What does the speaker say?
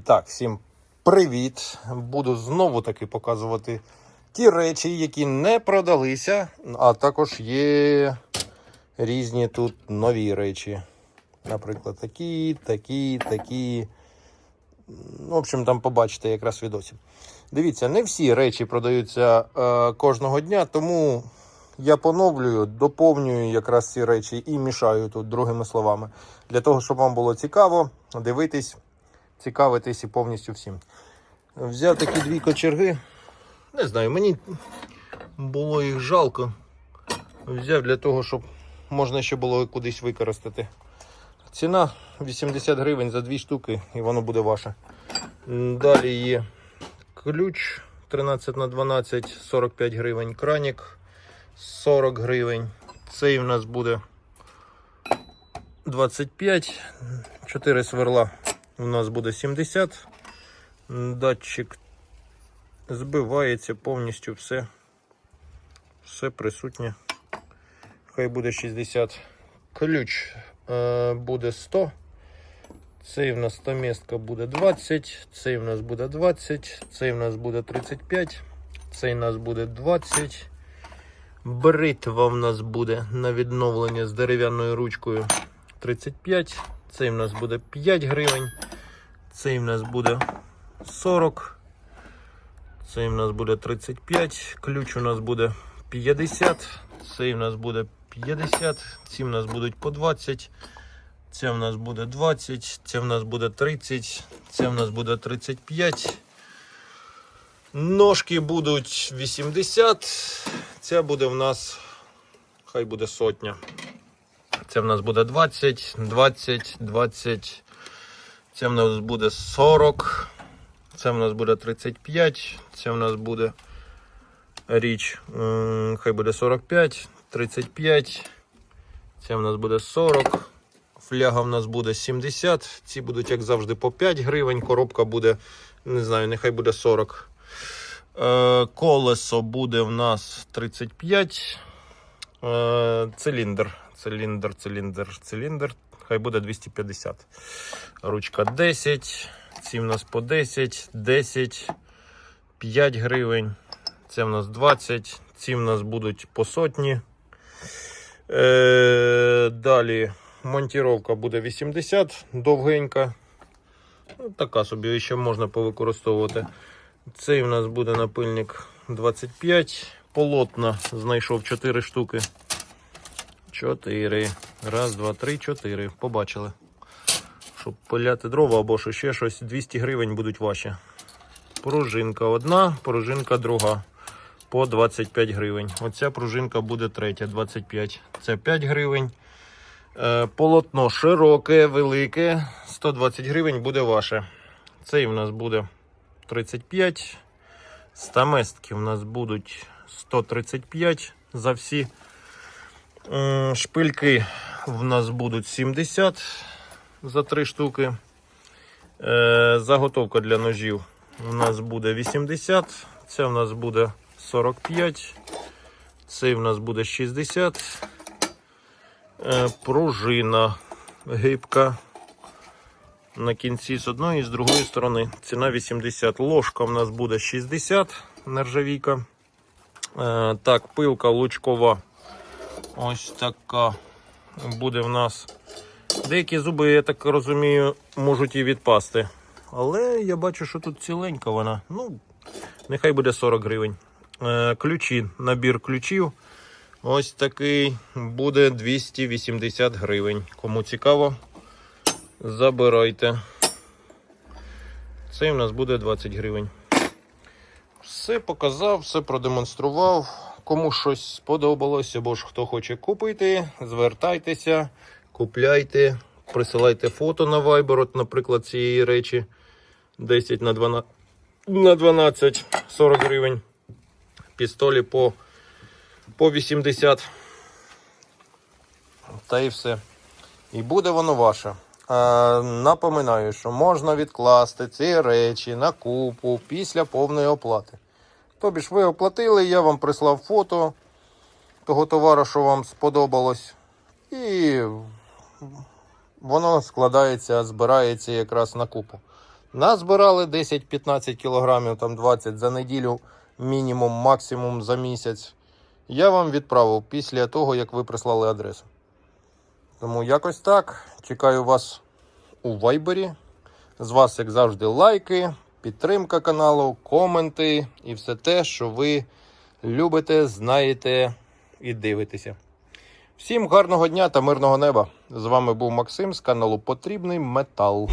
так, всім привіт! Буду знову таки показувати ті речі, які не продалися, а також є різні тут нові речі. Наприклад, такі, такі, такі. В общем, там побачите якраз відосі. Дивіться, не всі речі продаються е, кожного дня, тому я поновлюю, доповнюю якраз ці речі і мішаю тут другими словами. Для того, щоб вам було цікаво дивитись, цікавитись і повністю всім. Взяв такі дві кочерги. Не знаю, мені було їх жалко. Взяв для того, щоб можна ще було кудись використати. Ціна 80 гривень за дві штуки, і воно буде ваше. Далі є ключ 13 на 12, 45 гривень. Кранік 40 гривень. Цей у нас буде 25. 4 сверла у нас буде 70. Датчик збивається повністю все. Все присутнє. Хай буде 60. Ключ е, буде 100. Цей в нас стаместка буде 20, цей в нас буде 20, цей в нас буде 35, цей в нас буде 20. Бритва в нас буде на відновлення з дерев'яною ручкою 35. Цей в нас буде 5 гривень. Цей в нас буде 40. Цей в нас буде 35. Ключ у нас буде 50. Цей в нас буде 50. Ці в нас будуть по 20. Це в нас буде 20, це в нас буде 30, це в нас буде 35. Ножки будуть 80. Це буде в нас, хай буде сотня. Це в нас буде 20, 20, 20. Це в нас буде 40. Це в нас буде 35. Це в нас буде річ. Хай буде 45, 35. Це в нас буде 40. Фляга в нас буде 70. Ці будуть, як завжди, по 5 гривень. Коробка буде, не знаю, нехай буде 40. Е, колесо буде в нас 35. Е, циліндр. Циліндр, циліндр, циліндр. Хай буде 250. Ручка 10. Ці в нас по 10, 10, 5 гривень. Це в нас 20. Ці в нас будуть по сотні. Е, далі монтіровка буде 80, довгенька. Ну, така собі ще можна повикористовувати. Цей в нас буде напильник 25. Полотна знайшов 4 штуки. 4. Раз, два, три, чотири. Побачили. Щоб пиляти дрова або ще щось, 200 гривень будуть ваші. Пружинка одна, пружинка друга. По 25 гривень. Оця пружинка буде третя, 25. Це 5 гривень. Е, Полотно широке, велике. 120 гривень буде ваше. Цей в нас буде 35. Стаместки в нас будуть 135 за всі. М, Шпильки в нас будуть 70 за 3 штуки. Е, Заготовка для ножів у нас буде 80. Це в нас буде 45. Цей в нас буде 60. Е, Пружина гибка. На кінці з одної і з другої сторони. Ціна 80. Ложка в нас буде 60 нержавійка. Е, так, пилка лучкова. Ось така буде в нас. Деякі зуби, я так розумію, можуть і відпасти. Але я бачу, що тут ціленька вона. Ну, нехай буде 40 гривень. Е, ключі, набір ключів. Ось такий буде 280 гривень. Кому цікаво, забирайте. Цей у нас буде 20 гривень. Все показав, все продемонстрував. Кому щось сподобалось, або ж хто хоче купити, звертайтеся, купляйте, присилайте фото на Viber, от, наприклад, цієї речі 10 на 12, на 12 40 гривень. Пістолі по, по 80. Та і все. І буде воно ваше. Е, напоминаю, що можна відкласти ці речі на купу після повної оплати. Тобі ж ви оплатили, я вам прислав фото того товару, що вам сподобалось. І воно складається, збирається якраз на купу. Назбирали 10-15 кілограмів, там 20 за неділю, мінімум, максимум за місяць. Я вам відправив після того, як ви прислали адресу. Тому якось так. Чекаю вас у вайбері. З вас, як завжди, лайки, підтримка каналу, коменти і все те, що ви любите, знаєте і дивитеся. Всім гарного дня та мирного неба! З вами був Максим з каналу Потрібний Метал.